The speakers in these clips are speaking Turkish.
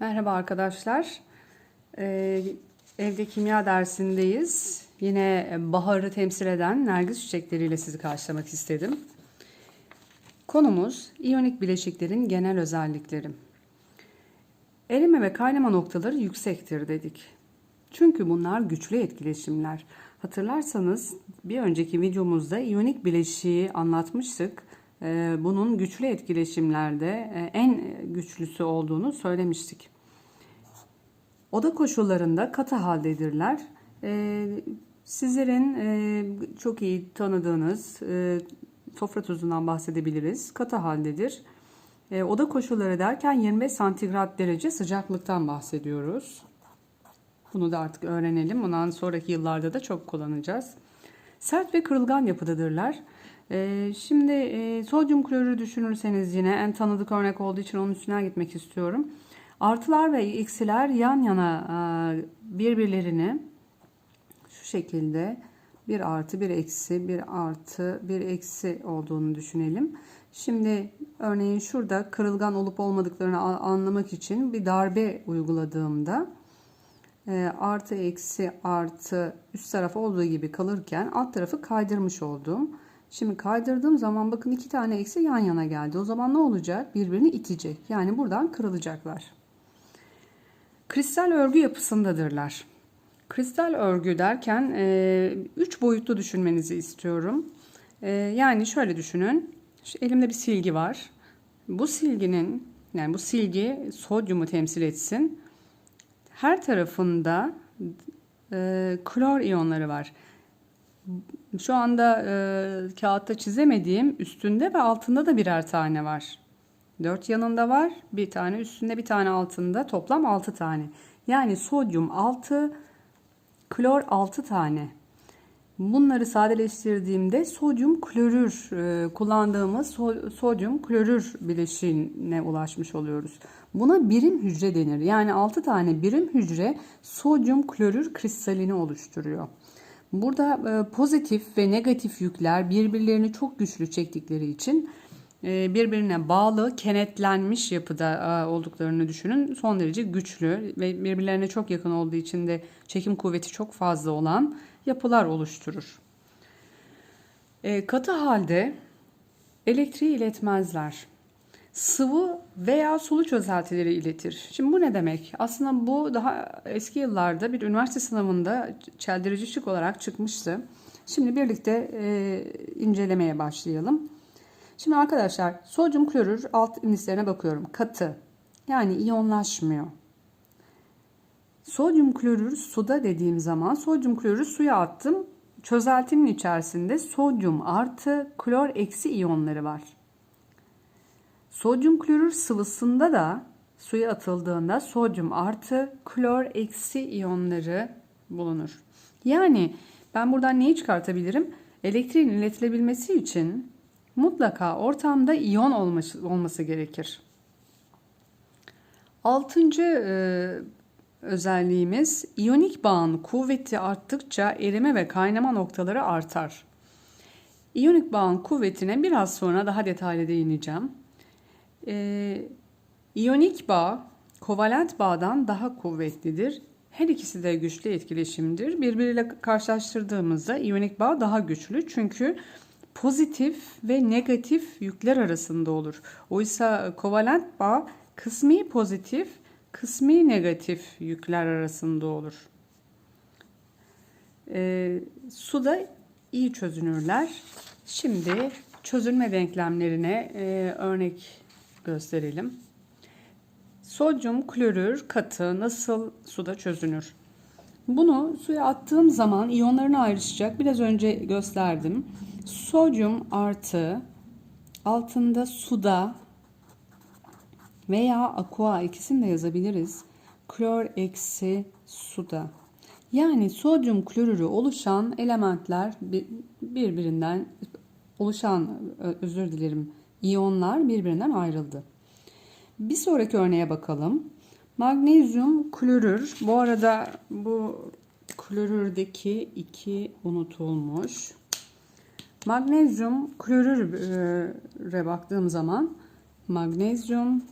Merhaba arkadaşlar. Ee, evde kimya dersindeyiz. Yine baharı temsil eden nergis çiçekleriyle sizi karşılamak istedim. Konumuz iyonik bileşiklerin genel özellikleri. Erime ve kaynama noktaları yüksektir dedik. Çünkü bunlar güçlü etkileşimler. Hatırlarsanız bir önceki videomuzda iyonik bileşiği anlatmıştık. Ee, Bunun güçlü etkileşimlerde e, en güçlüsü olduğunu söylemiştik. Oda koşullarında katı haldedirler. Ee, Sizlerin e, çok iyi tanıdığınız e, sofra tuzundan bahsedebiliriz. Katı haldedir. Oda koşulları derken 25 santigrat derece sıcaklıktan bahsediyoruz. Bunu da artık öğrenelim. Bundan sonraki yıllarda da çok kullanacağız. Sert ve kırılgan yapıdadırlar. Ee, şimdi e, sodyum klorürü düşünürseniz yine en tanıdık örnek olduğu için onun üstüne gitmek istiyorum. Artılar ve eksiler yan yana e, birbirlerini şu şekilde bir artı bir eksi bir artı bir eksi olduğunu düşünelim. Şimdi örneğin şurada kırılgan olup olmadıklarını anlamak için bir darbe uyguladığımda e, artı eksi artı üst taraf olduğu gibi kalırken alt tarafı kaydırmış oldum. Şimdi kaydırdığım zaman bakın iki tane eksi yan yana geldi. O zaman ne olacak? Birbirini itecek. Yani buradan kırılacaklar. Kristal örgü yapısındadırlar. Kristal örgü derken e, üç boyutlu düşünmenizi istiyorum. E, yani şöyle düşünün. Şu elimde bir silgi var. Bu silginin yani bu silgi sodyumu temsil etsin. Her tarafında e, klor iyonları var. Şu anda e, kağıtta çizemediğim üstünde ve altında da birer tane var. Dört yanında var. Bir tane üstünde bir tane altında. Toplam altı tane. Yani sodyum altı, klor altı tane. Bunları sadeleştirdiğimde sodyum klorür e, kullandığımız so, sodyum klorür bileşiğine ulaşmış oluyoruz. Buna birim hücre denir. Yani 6 tane birim hücre sodyum klorür kristalini oluşturuyor. Burada e, pozitif ve negatif yükler birbirlerini çok güçlü çektikleri için e, birbirine bağlı, kenetlenmiş yapıda e, olduklarını düşünün. Son derece güçlü ve birbirlerine çok yakın olduğu için de çekim kuvveti çok fazla olan yapılar oluşturur. Katı halde elektriği iletmezler. Sıvı veya sulu çözeltileri iletir. Şimdi bu ne demek? Aslında bu daha eski yıllarda bir üniversite sınavında çeldirici şık olarak çıkmıştı. Şimdi birlikte e, incelemeye başlayalım. Şimdi arkadaşlar sodyum klorür alt indislerine bakıyorum. Katı yani iyonlaşmıyor. Sodyum klorür suda dediğim zaman sodyum klorürü suya attım. Çözeltinin içerisinde sodyum artı klor eksi iyonları var. Sodyum klorür sıvısında da suya atıldığında sodyum artı klor eksi iyonları bulunur. Yani ben buradan neyi çıkartabilirim? Elektriğin iletilebilmesi için mutlaka ortamda iyon olması, olması gerekir. Altıncı e, özelliğimiz iyonik bağın kuvveti arttıkça erime ve kaynama noktaları artar. İyonik bağın kuvvetine biraz sonra daha detaylı değineceğim. Ee, iyonik bağ kovalent bağdan daha kuvvetlidir. Her ikisi de güçlü etkileşimdir. Birbiriyle karşılaştırdığımızda iyonik bağ daha güçlü. Çünkü pozitif ve negatif yükler arasında olur. Oysa kovalent bağ kısmi pozitif, kısmi negatif yükler arasında olur. E, suda iyi çözünürler. Şimdi çözünme denklemlerine e, örnek gösterelim. Sodyum klorür katı nasıl suda çözünür? Bunu suya attığım zaman iyonlarını ayrışacak. Biraz önce gösterdim. Sodyum artı altında suda veya aqua ikisini de yazabiliriz. Klor eksi suda. Yani sodyum klorürü oluşan elementler birbirinden oluşan özür dilerim iyonlar birbirinden ayrıldı. Bir sonraki örneğe bakalım. Magnezyum klorür. Bu arada bu klorürdeki 2 unutulmuş. Magnezyum klorüre baktığım zaman magnezyum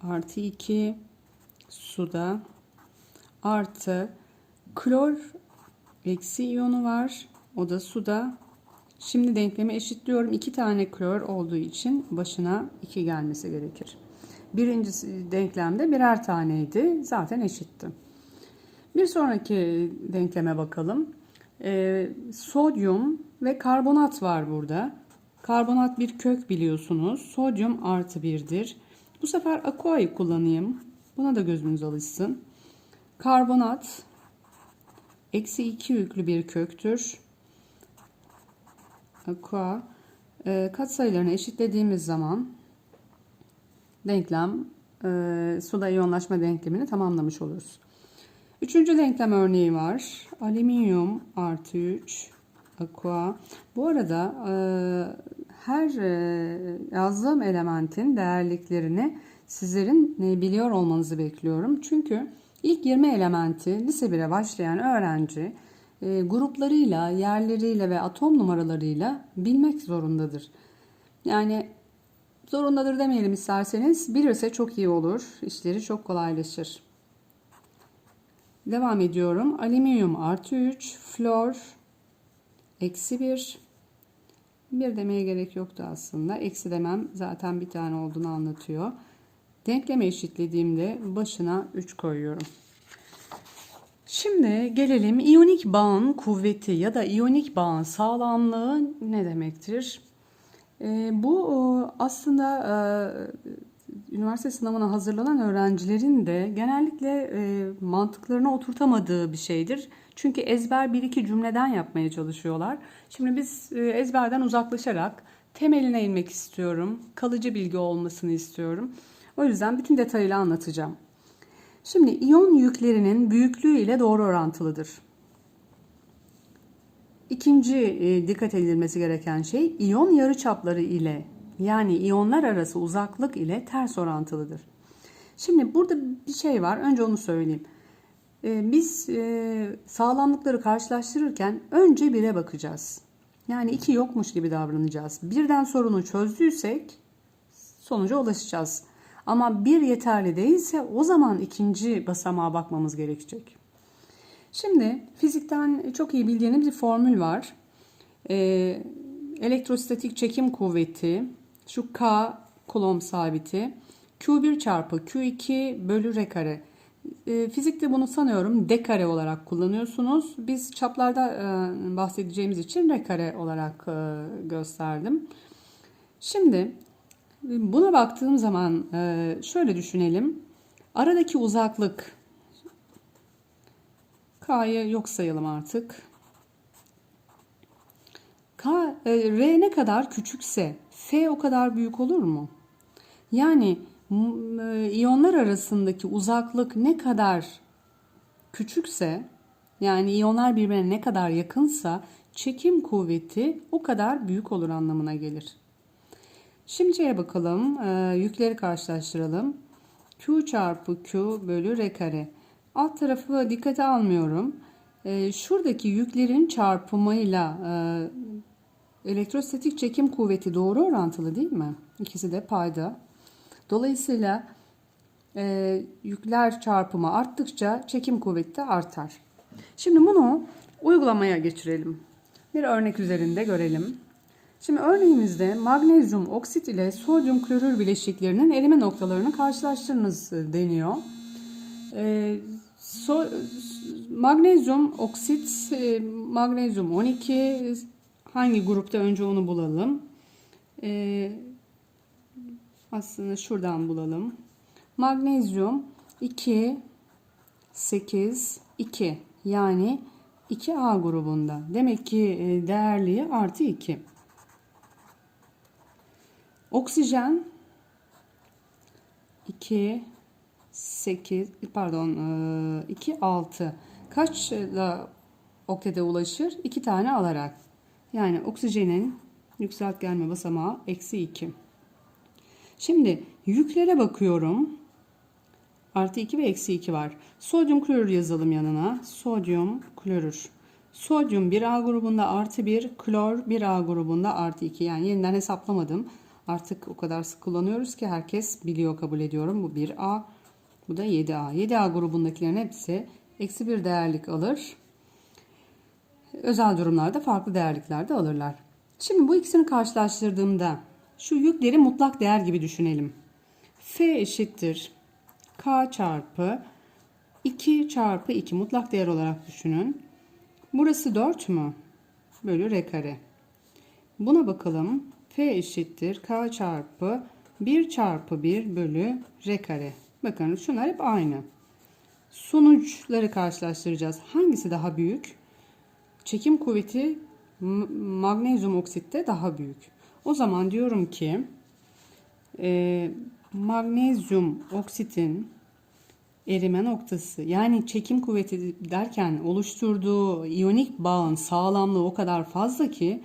artı 2 suda artı klor eksi iyonu var. O da suda. Şimdi denklemi eşitliyorum. 2 tane klor olduğu için başına 2 gelmesi gerekir. Birinci denklemde birer taneydi. Zaten eşitti. Bir sonraki denkleme bakalım. Ee, sodyum ve karbonat var burada. Karbonat bir kök biliyorsunuz. Sodyum artı 1'dir. Bu sefer aqua'yı kullanayım. Buna da gözünüz alışsın. Karbonat eksi 2 yüklü bir köktür. Aqua e, katsayılarını eşitlediğimiz zaman denklem e, suda iyonlaşma denklemini tamamlamış oluruz. Üçüncü denklem örneği var. Alüminyum artı 3 aqua. Bu arada e, her e, yazdığım elementin değerliklerini sizlerin e, biliyor olmanızı bekliyorum. Çünkü ilk 20 elementi lise 1'e başlayan öğrenci e, gruplarıyla, yerleriyle ve atom numaralarıyla bilmek zorundadır. Yani zorundadır demeyelim isterseniz bilirse çok iyi olur. İşleri çok kolaylaşır. Devam ediyorum. Alüminyum artı 3, flor eksi 1. Bir demeye gerek yoktu aslında. Eksi demem zaten bir tane olduğunu anlatıyor. Denkleme eşitlediğimde başına 3 koyuyorum. Şimdi gelelim iyonik bağın kuvveti ya da iyonik bağın sağlamlığı ne demektir? E, bu aslında e, üniversite sınavına hazırlanan öğrencilerin de genellikle e, mantıklarına oturtamadığı bir şeydir. Çünkü ezber bir iki cümleden yapmaya çalışıyorlar. Şimdi biz e, ezberden uzaklaşarak temeline inmek istiyorum. Kalıcı bilgi olmasını istiyorum. O yüzden bütün detayıyla anlatacağım. Şimdi iyon yüklerinin büyüklüğü ile doğru orantılıdır. İkinci e, dikkat edilmesi gereken şey iyon yarıçapları ile yani iyonlar arası uzaklık ile ters orantılıdır. Şimdi burada bir şey var. Önce onu söyleyeyim. E, biz e, sağlamlıkları karşılaştırırken önce bire bakacağız. Yani iki yokmuş gibi davranacağız. Birden sorunu çözdüysek sonuca ulaşacağız. Ama bir yeterli değilse o zaman ikinci basamağa bakmamız gerekecek. Şimdi fizikten çok iyi bildiğiniz bir formül var. Ee, elektrostatik çekim kuvveti, şu K kulomb sabiti, Q1 çarpı Q2 bölü R kare. E, fizikte bunu sanıyorum D kare olarak kullanıyorsunuz. Biz çaplarda e, bahsedeceğimiz için R kare olarak e, gösterdim. Şimdi Buna baktığım zaman e, şöyle düşünelim. Aradaki uzaklık K'yı yok sayalım artık. K, e, R ne kadar küçükse F o kadar büyük olur mu? Yani e, iyonlar arasındaki uzaklık ne kadar küçükse yani iyonlar birbirine ne kadar yakınsa çekim kuvveti o kadar büyük olur anlamına gelir. Şimdi şeye bakalım. E, yükleri karşılaştıralım. Q çarpı Q bölü R kare. Alt tarafı dikkate almıyorum. E, şuradaki yüklerin çarpımıyla e, elektrostatik çekim kuvveti doğru orantılı değil mi? İkisi de payda. Dolayısıyla e, yükler çarpımı arttıkça çekim kuvveti de artar. Şimdi bunu uygulamaya geçirelim. Bir örnek üzerinde görelim. Şimdi örneğimizde magnezyum oksit ile sodyum klorür bileşiklerinin erime noktalarını karşılaştırınız deniyor. E, so, magnezyum oksit, e, magnezyum 12 hangi grupta önce onu bulalım. E, aslında şuradan bulalım. Magnezyum 2, 8, 2 yani 2A grubunda. Demek ki e, değerliği artı 2. Oksijen 2 8 pardon 2 6 kaçla oktete ulaşır? 2 tane alarak. Yani oksijenin yükselt gelme basamağı eksi 2. Şimdi yüklere bakıyorum. Artı 2 ve eksi 2 var. Sodyum klorür yazalım yanına. Sodyum klorür. Sodyum 1A grubunda artı 1, klor 1A grubunda artı 2. Yani yeniden hesaplamadım. Artık o kadar sık kullanıyoruz ki herkes biliyor kabul ediyorum. Bu 1A, Bu da 7A. 7A grubundakilerin hepsi eksi bir değerlik alır. Özel durumlarda farklı değerliklerde alırlar. Şimdi bu ikisini karşılaştırdığımda şu yükleri mutlak değer gibi düşünelim. F eşittir K çarpı 2 çarpı 2 mutlak değer olarak düşünün. Burası 4 mü? Bölü R kare. Buna bakalım. F eşittir K çarpı 1 çarpı 1 bölü R kare. Bakın şunlar hep aynı. Sonuçları karşılaştıracağız. Hangisi daha büyük? Çekim kuvveti magnezyum oksitte daha büyük. O zaman diyorum ki e, magnezyum oksitin erime noktası yani çekim kuvveti derken oluşturduğu iyonik bağın sağlamlığı o kadar fazla ki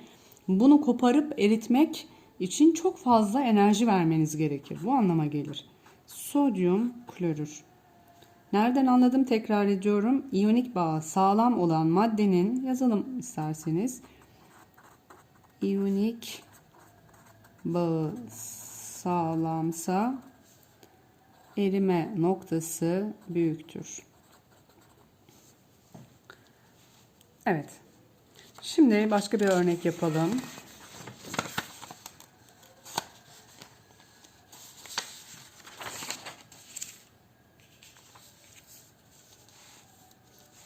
bunu koparıp eritmek için çok fazla enerji vermeniz gerekir. Bu anlama gelir. Sodyum klorür. Nereden anladım tekrar ediyorum. İyonik bağı sağlam olan maddenin yazalım isterseniz. İyonik bağı sağlamsa erime noktası büyüktür. Evet. Şimdi başka bir örnek yapalım.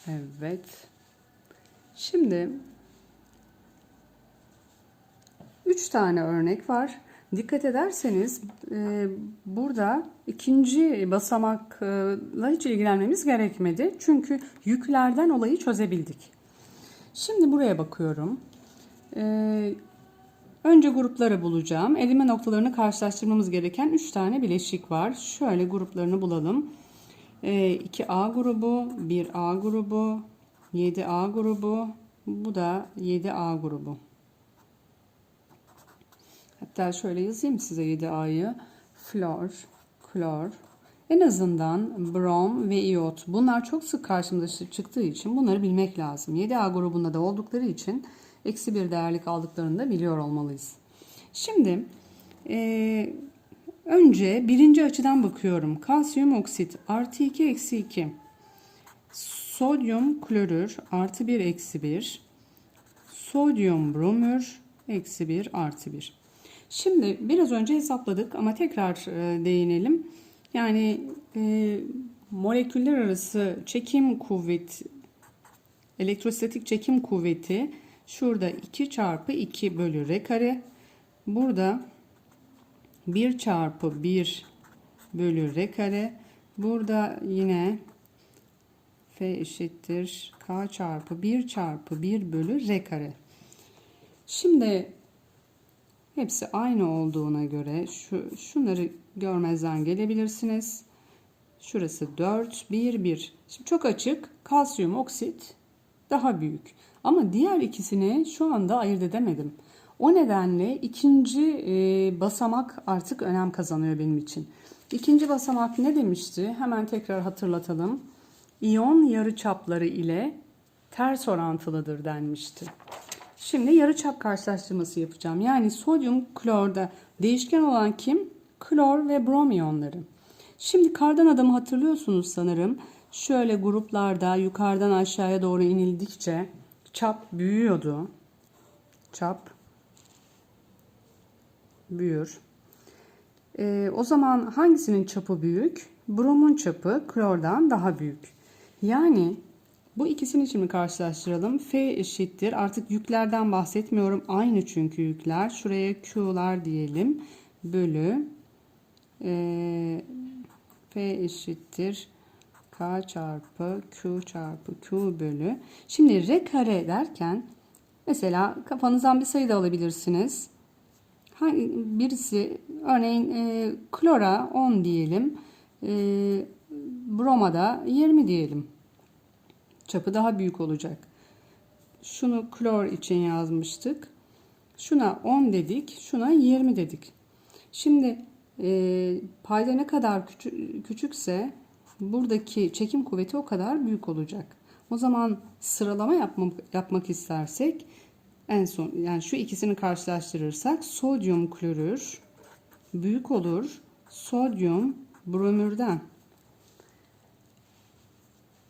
Evet. Şimdi üç tane örnek var. Dikkat ederseniz e, burada ikinci basamakla hiç ilgilenmemiz gerekmedi. Çünkü yüklerden olayı çözebildik. Şimdi buraya bakıyorum. E, önce grupları bulacağım. Elime noktalarını karşılaştırmamız gereken 3 tane bileşik var. Şöyle gruplarını bulalım. 2A grubu, 1A grubu, 7A grubu, bu da 7A grubu. Hatta şöyle yazayım size 7A'yı. Flor, klor, en azından brom ve iot. Bunlar çok sık karşımıza çıktığı için bunları bilmek lazım. 7A grubunda da oldukları için eksi bir değerlik aldıklarını da biliyor olmalıyız. Şimdi e, önce birinci açıdan bakıyorum. Kalsiyum oksit artı 2 eksi 2. Sodyum klorür artı 1 eksi 1. Sodyum bromür eksi 1 artı 1. Şimdi biraz önce hesapladık ama tekrar e, değinelim. Yani e, moleküller arası çekim kuvveti, elektrostatik çekim kuvveti şurada 2 çarpı 2 bölü r kare. Burada 1 çarpı 1 bölü r kare. Burada yine F eşittir K çarpı 1 çarpı 1 bölü R kare. Şimdi hepsi aynı olduğuna göre şu şunları görmezden gelebilirsiniz. Şurası 4, 1, 1. Şimdi çok açık. Kalsiyum oksit daha büyük. Ama diğer ikisini şu anda ayırt edemedim. O nedenle ikinci e, basamak artık önem kazanıyor benim için. İkinci basamak ne demişti? Hemen tekrar hatırlatalım. İyon yarıçapları ile ters orantılıdır denmişti. Şimdi yarıçap karşılaştırması yapacağım. Yani sodyum klorda değişken olan kim? Klor ve brom iyonları. Şimdi kardan adamı hatırlıyorsunuz sanırım. Şöyle gruplarda yukarıdan aşağıya doğru inildikçe çap büyüyordu. Çap büyür. Ee, o zaman hangisinin çapı büyük? Bromun çapı klordan daha büyük. Yani bu ikisini şimdi karşılaştıralım. F eşittir. Artık yüklerden bahsetmiyorum. Aynı çünkü yükler. Şuraya Q'lar diyelim. Bölü e, F eşittir. K çarpı Q çarpı Q bölü. Şimdi R kare derken mesela kafanızdan bir sayı da alabilirsiniz. Birisi örneğin e, klora 10 diyelim. E, broma da 20 diyelim. Çapı daha büyük olacak. Şunu klor için yazmıştık. Şuna 10 dedik. Şuna 20 dedik. Şimdi e, payda ne kadar küçük, küçükse buradaki çekim kuvveti o kadar büyük olacak. O zaman sıralama yapmak, yapmak istersek en son yani şu ikisini karşılaştırırsak sodyum klorür büyük olur sodyum bromürden.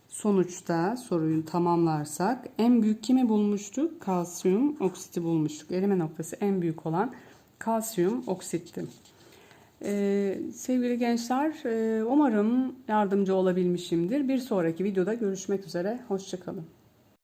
Sonuçta soruyu tamamlarsak en büyük kimi bulmuştuk? Kalsiyum oksiti bulmuştuk. Erime noktası en büyük olan kalsiyum oksitti. Ee, sevgili gençler, e, umarım yardımcı olabilmişimdir. Bir sonraki videoda görüşmek üzere. Hoşçakalın.